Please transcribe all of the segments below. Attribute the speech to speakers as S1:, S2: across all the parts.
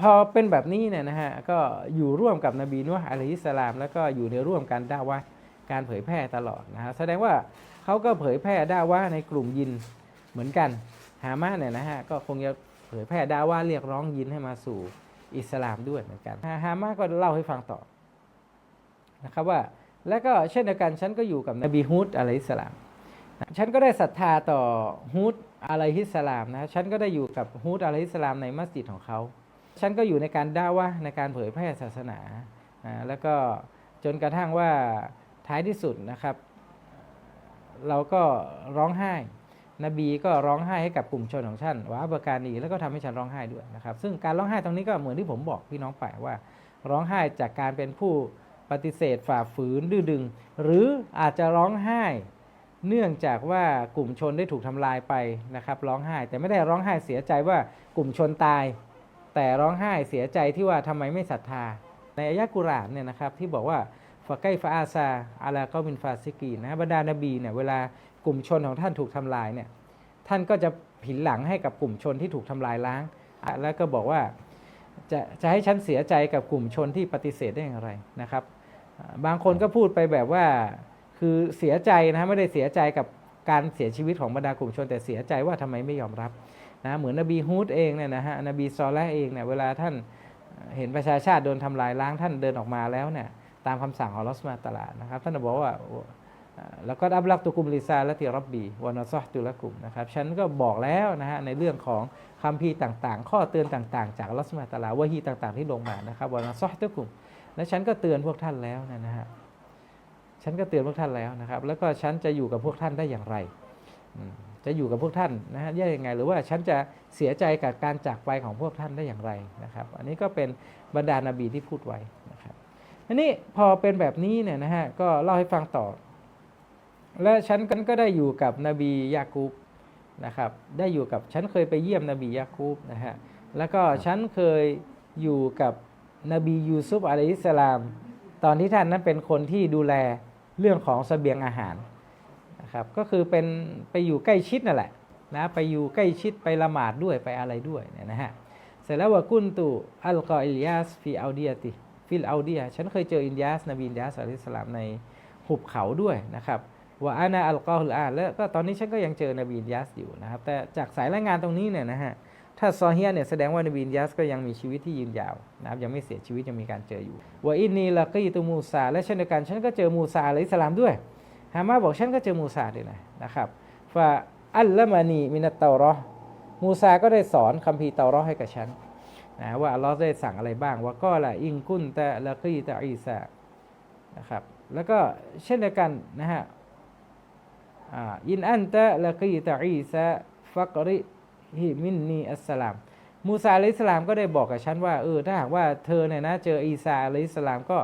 S1: พอเป็นแบบนี้เนี่ยนะฮะก็อยู่ร่วมกับนบีนุฮ์อะลัยฮิสสลาม แล้วก็อยู่ในร่วมกันด่าวะห์การเผยแพร่ตลอดนะฮะแสดงว่าเขาก็เผยแพร่ด่าวะห์ในกลุ่มยินเหมือนกันฮามาเนี่ยนะฮะก็คงจะเผยแพร่ด่าวะห์เรียกร้องยินให้มาสู่อิสลามด้วยเหมือนกันฮามาก็เล่าให้ฟังต่อนะครับว่าแล้วก็เช่นเดียวกันฉันก็อยู่กับนบีฮุดอะลัยฮิสสลามฉันก็ได้ศรัทธาต่อฮุดอะลัยฮิสสลามนะฉันก็ได้อยู่กับฮุดอะลัยฮิสสลามในมัสยิดของเขา ฉันก็อยู่ในการด่าวะห์ในการเผยแพร่ศาสนา แล้วก็จนกระทั่งว่าท้ายที่สุดนะครับ เราก็ร้องไห้ นบีก็ร้องไห้ให้กับกลุ่มชนของท่านวะอับการนีแล้วก็ทำให้ฉันร้องไห้ด้วยนะครับ ซึ่งการร้องไห้ตรงนี้ก็เหมือนที่ผมบอกพี่น้องไปว่า ร้องไห้จากการเป็นผู้ปฏิเสธฝ่าฝืนดื้อดึง หรืออาจจะร้องไห้ เนื่องจากว่ากลุ่มชนได้ถูกทำลายไปนะครับ ร้องไห้แต่ไม่ได้ร้องไห้เสียใจว่ากลุ่มชนตาย แต่ร้องไห้เสียใจที่ว่าทำไมไม่ศรัทธา ในอายะกุรานเนี่ยนะครับที่บอกว่าฟะไกฟาอาซาอาลาก็มินฟาซิกีนะบรรดานบีเนี่ยเวลากลุ่มชนของท่านถูกทำลายเนี่ยท่านก็จะผินหลังให้กับกลุ่มชนที่ถูกทำลายล้าง แล้วก็บอกว่าจะจะให้ฉันเสียใจกับกลุ่มชนที่ปฏิเสธได้อย่างไรนะครับ บางคนก็พูดไปแบบว่าคือเสียใจนะไม่ได้เสียใจกับ การเสียชีวิตของบรรดากลุ่มชนแต่เสียใจว่าทำไมไม่ยอมรับนะเหมือนนบีฮูดเองเนี่ยนะฮะนบีซอลแลห์เองเนี่ยเวลาท่านเห็นประชาชาติโดนทำลายล้างท่านเดินออกมาแล้วเนี่ยตามคำสั่งของลอสมาตลานะครับท่านบอกว่าแล้วก็อับลักตุกุมลิซาและติรับบีวานาซอตุลกุมนะครับฉันก็บอกแล้วนะฮะในเรื่องของคำพีต่างๆ ข้อเตือนต่างๆ จากลอสมาตลาวะฮีต่างๆ ที่ลงมานะครับวานาซอตุกุมและฉันก็เตือนพวกท่านแล้วนะนะฮะ ฉันก็เตือนพวกท่านแล้วนะครับ แล้วก็ฉันจะอยู่กับพวกท่านได้อย่างไร จะอยู่กับพวกท่านนะฮะได้ยังไง หรือว่าฉันจะเสียใจกับการจากไปของพวกท่านได้อย่างไรนะครับ อันนี้ก็เป็นบรรดานาบีที่พูดไว้นะครับอันนี้พอเป็นแบบนี้เนี่ยนะฮะก็เล่าให้ฟังต่อ และฉันก็ได้อยู่กับนบียากูบนะครับได้อยู่กับฉันเคยไปเยี่ยมนบียากูบนะฮะแล้วก็ฉันเคยอยู่กับนบียูซุฟอะลัยฮิสสลาม ตอนที่ท่านนั้นเป็นคนที่ดูแล เรื่องของเสบียงอาหารนะครับก็คือเป็นไปอยู่ใกล้ชิดนั่นแหละนะไปอยู่ใกล้ชิดไปละหมาดด้วยไปอะไรด้วยเนี่ยนะฮะเสร็จแล้วว่ากุนตุอัลกออิลยาสฟีอัลเดียติฟิลอัลเดียฉันเคยเจออินยาสนบีอินยาสอะลัยฮิสลามในหุบเขาด้วยนะครับว่าอานาอัลกอฮุลอานแล้วก็ตอนนี้ฉันก็ยังเจอนบีอินยาสอยู่นะครับแต่จากสายรายงานตรงนี้เนี่ยนะฮะ ถ้าซอเฮียเนี่ยแสดงว่านบีอินยาสก็ยังมีชีวิตที่ยืนยาวนะครับยังไม่เสียชีวิตยังมีการเจออยู่ว่าอินนีละกีตุมูซาและเช่นเดียวกันฉันก็เจอมูซาอะลัยสลามด้วยฮามาบอกฉันก็เจอมูซาด้วยนะนะครับฟาอัลละมานีมินัตเตารอห์มูซาก็ได้สอนคัมภีร์เตารอห์ให้กับฉันนะว่าอัลลอฮ์ได้สั่งอะไรบ้าง ว่าก็ละอิงกุนตะละกีตะอีซานะครับแล้วก็เช่นเดียวกันนะฮะอินอันตะละกีตะอีซาฟักริ ฮิมินนีอัสสลาม มูซาอะลัยฮิสลามก็ได้บอกกับฉันว่าเออถ้าหากว่าเธอเนี่ยนะเจออีซาอะลัยฮิสลามก็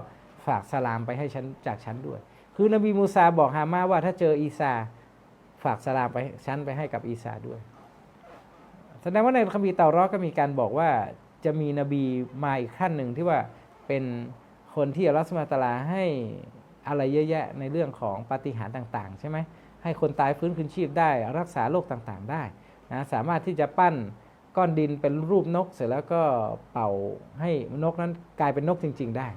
S1: ฝากสลามไปให้ฉันจากฉันด้วย คือนบีมูซาบอกฮามาว่าถ้าเจออีซาฝากสลามไปชั้นไปให้กับอีซาด้วยแสดงว่าในคัมภีร์เตารอก็มีการบอกว่าจะมีนบีมาอีกขั้นหนึ่งที่ว่าเป็นคนที่อัลลอฮฺสุบฮาตาลาให้อะไรเยอะแยะในเรื่องของปาฏิหาริย์ต่าง ๆ ใช่ไหมให้คนตายฟื้นคืนชีพได้ รักษาโรคต่างๆ ได้ นะสามารถที่จะปั้นก้อนดินเป็นรูปนก เสร็จแล้วก็เป่าให้นกนั้นกลายเป็นนกจริง ๆ ได้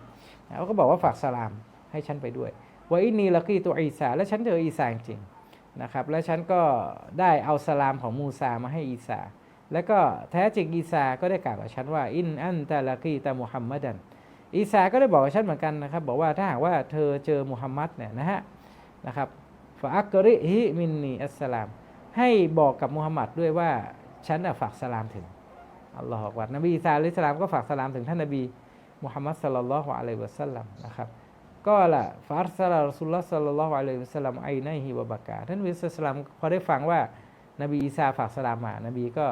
S1: นะเขาก็บอกว่าฝากสลามให้ฉันไปด้วยว่าอินนีละกีตัวอีสาและฉันเจออีสาจริงๆนะครับและฉันก็ได้เอาสลามของมูซามาให้อีสาแล้วก็แท้จริงอีสาก็ได้กล่าวกับฉันว่าอินอันตะละกีตะมุฮัมมัดันอีสาก็ได้บอกกับฉันเหมือนกันนะครับ บอกว่าถ้าหากว่าเธอเจอมุฮัมมัดเนี่ยนะฮะนะครับฟาอักกริฮิมินนีอัสสลาม ให้บอกกับมุฮัมมัดด้วยว่าฉันน่ะฝากสลามถึงอัลลอฮฺอักบัรนบีอีสาลิสสลามก็ฝากสลามถึงท่านนบีมุฮัมมัดสัลลัลลอฮุอะลัยฮิวะสัลลัมนะครับก็ละฟาร์ซาลารัสุลลอฮ์สัลลัลลอฮุอะลัยฮิวะสัลลัมไอไนฮิวะบากาท่านวิสลามพอได้ฟังว่านบีอีสาฝากสลามมานบีก็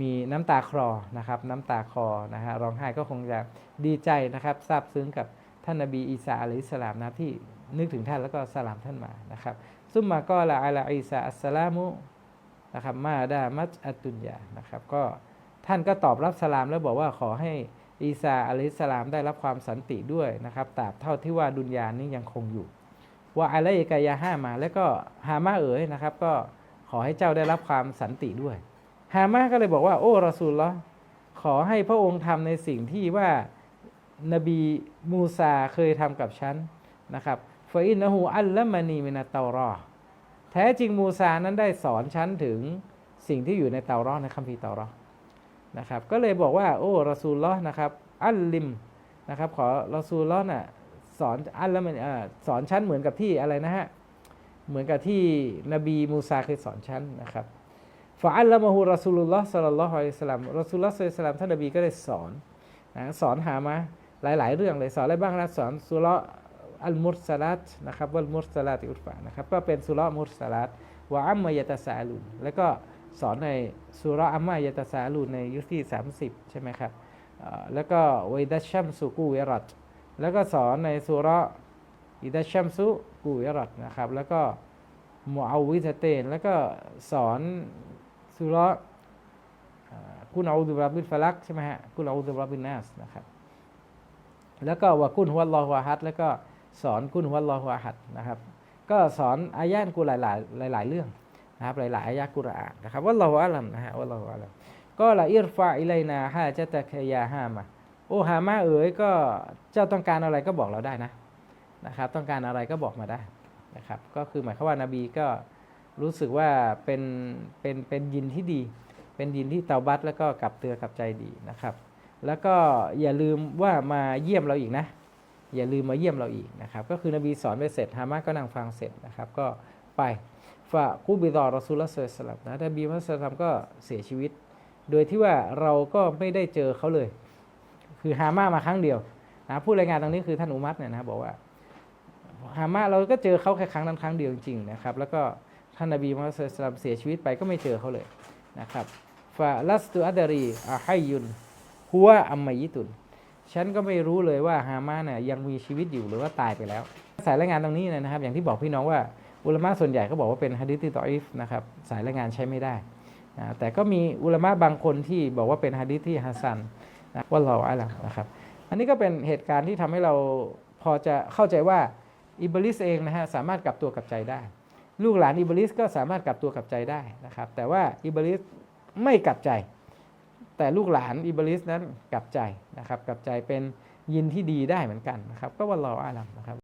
S1: มีน้ำตาคลอนะครับน้ำตาคลอนะฮะร้องไห้ก็คงจะดีใจนะครับซาบซึ้งกับท่านนบีอีสาอะลัยฮิสลามนะที่นึกถึงท่านแล้วก็สลามท่านมานะครับ ซุมมาก็ละอัลอีสาอัสสลามุนะครับมาดามัตอัตตุนยานะครับก็ท่านก็ตอบรับสลามแล้วบอกว่าขอให้อีสาอะลัยฮิสลามได้รับความสันติด้วยนะครับตราบเท่าที่ว่าดุนยานี้ยังคงอยู่ว่าอะไรกายาห้ามาแล้วก็ฮามาเอ๋ยนะครับ ก็ขอให้เจ้าได้รับความสันติด้วยฮามาก็เลยบอกว่า โอ้รอซูลละขขอให้พระองค์ทำในสิ่งที่ว่านบีมูซาเคยทำกับฉันนะครับ ฟาอินนะฮูอัลละมานีมินาเตารอ แท้จริงมูซานั้นได้สอนฉันถึงสิ่งที่อยู่ในเตารอในคัมภีร์เตารอนะครับ ก็เลยบอกว่า โอ้รอซูลลอนะครับ อัลลิมนะครับ ขอรอซูลลอน่ะสอนอัลละมันสอนฉันเหมือนกับที่อะไรนะฮะ เหมือนกับที่นบีมูซาเคยสอนฉันนะครับฟาอัลละมะฮูรอซูลุลลอฮ์สัลลัลลอฮุอะลัยฮิสลัมรอซูลลอฮ์สัลลัลลอฮุอะลัยฮิสลัมท่านนบีก็ได้สอนนะสอนหามาหลาย ๆ เรื่องเลยสอนอะไรบ้างนะสอนสุเราะ อัลมุรสลัตนะครับวัลมุรสลัตอุรฟะนะครับก็เป็นสุรามุรสลัตวะอัมมายะตะซาลุนแล้วก็สอนในสุราอัมมายะตะซาลุนในยุคที่ 30 ใช่ไหมครับแล้วก็วิดัชชัมสุกูเวรัตแล้วก็สอนในสุราอิดัชชัมสุกูเวรัตนะครับแล้วก็มูอาวิทเตนแล้วก็สอนสุราะห์อ่ากุนอูดุบรับบิลฟลักใช่ไหมฮะกุนอูดุบรับบินนัสนะครับแล้วก็วะกุนฮุวัลลอฮุอะฮัดแล้วก็ สอนกุนวัลลอฮุอะฮัดนะครับ ก็สอนอายะห์กุรหลาย ๆ หลาย ๆ เรื่องนะครับหลาย ๆ อายะห์กุรอานนะครับวัลลอฮุอาลัมนะฮะวัลลอฮุอาลัมก็ละอิรฟาอิไลนาฮาจะตะคยาฮามาโอฮามาเอ๋ยก็เจ้าต้องการอะไรก็บอกเราได้นะนะครับ ต้องการอะไรก็บอกมาได้นะครับ ก็คือหมายความว่านาบีก็รู้สึกว่าเป็นเป็นเป็นยินที่ดี เป็นยินที่เตาบัตแล้วก็กลับเตือกลับใจดีนะครับ แล้วก็อย่าลืมว่ามาเยี่ยมเราอีกนะ อย่าลืมมาเยี่ยมเราอีกนะครับ ก็คือนบีสอนไปเสร็จฮามาก็นั่งฟังเสร็จนะครับ ก็ไปฝะกูบิดอรอซูลละสลับนะนบีมุฮัสลัมก็เสียชีวิต โดยที่ว่าเราก็ไม่ได้เจอเขาเลย คือฮามามาครั้งเดียวนะผู้รายงานตรงนี้คือท่านอุมัตเนี่ยนะบอกว่าฮามาเราก็เจอเขาแค่ครั้งนั้นครั้งเดียวจริงๆนะครับ แล้วก็ท่านนบีมุฮัสลตัมเสียชีวิตไปก็ไม่เจอเขาเลยนะครับฟาลัสตุอัดารีอาไฮยุนหัวอัมมายิตุน ฉันก็ไม่รู้เลยว่าฮามาเนี่ยยังมีชีวิตอยู่หรือว่าตายไปแล้ว สายรายงานตรงนี้นะครับ อย่างที่บอกพี่น้องว่าอุลามะส่วนใหญ่ก็บอกว่าเป็นฮะดิษที่ตออิฟนะครับสายรายงานใช้ไม่ได้นะแต่ก็มีอุลามะบางคนที่บอกว่าเป็นฮะดิษที่ฮัสซันนะว่าเราอะไรนะครับ อันนี้ก็เป็นเหตุการณ์ที่ทำให้เราพอจะเข้าใจว่าอิบลิสเองนะฮะสามารถกลับตัวกลับใจได้ ลูกหลานอิบลิสก็สามารถกลับตัวกลับใจได้นะครับ แต่ว่าอิบลิสไม่กลับใจ แต่ลูกหลานอิบลิสนั้นกลับใจนะครับกลับใจเป็นยินที่ดีได้เหมือนกันนะครับ ก็ว่าเราอาลัมนะครับ